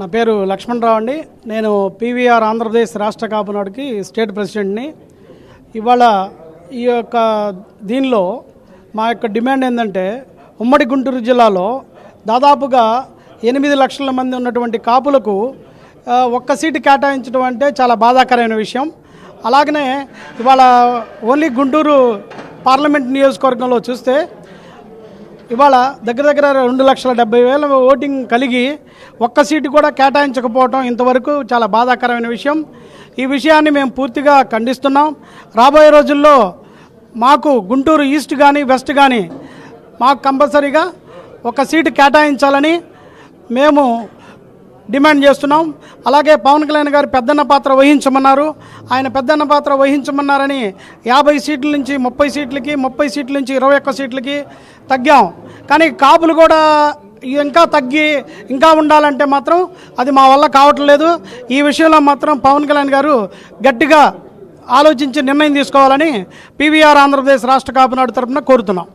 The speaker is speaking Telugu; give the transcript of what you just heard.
నా పేరు లక్ష్మణరావు అండి. నేను పీవీఆర్ ఆంధ్రప్రదేశ్ రాష్ట్ర కాపునాడుకి స్టేట్ ప్రెసిడెంట్ని. ఇవాళ ఈ యొక్క దీనిలో మా యొక్క డిమాండ్ ఏంటంటే ఉమ్మడి గుంటూరు జిల్లాలో దాదాపుగా ఎనిమిది లక్షల మంది ఉన్నటువంటి కాపులకు ఒక్క సీటు కేటాయించడం అంటే చాలా బాధాకరమైన విషయం. అలాగనే ఇవాళ ఓన్లీ గుంటూరు పార్లమెంట్ నియోజకవర్గంలో చూస్తే ఇవాళ దగ్గర దగ్గర రెండు లక్షల డెబ్బై వేల ఓటింగ్ కలిగి ఒక్క సీటు కూడా కేటాయించకపోవటం ఇంతవరకు చాలా బాధాకరమైన విషయం. ఈ విషయాన్ని మేము పూర్తిగా ఖండిస్తున్నాం. రాబోయే రోజుల్లో మాకు గుంటూరు ఈస్ట్ కానీ వెస్ట్ కానీ మాకు కంపల్సరీగా ఒక సీటు కేటాయించాలని మేము డిమాండ్ చేస్తున్నాం. అలాగే పవన్ కళ్యాణ్ గారు పెద్దన్న పాత్ర వహించమన్నారు. ఆయన పెద్దన్న పాత్ర వహించమన్నారని యాభై సీట్ల నుంచి ముప్పై సీట్లకి ముప్పై సీట్ల నుంచి ఇరవై ఒక్క సీట్లకి తగ్గాం. కానీ కాపులు కూడా ఇంకా తగ్గి ఇంకా ఉండాలంటే మాత్రం అది మా వల్ల కావట్లేదు. ఈ విషయంలో మాత్రం పవన్ కళ్యాణ్ గారు గట్టిగా ఆలోచించి నిర్ణయం తీసుకోవాలని పీవీఆర్ ఆంధ్రప్రదేశ్ రాష్ట్ర కాపునాడు తరఫున కోరుతున్నాం.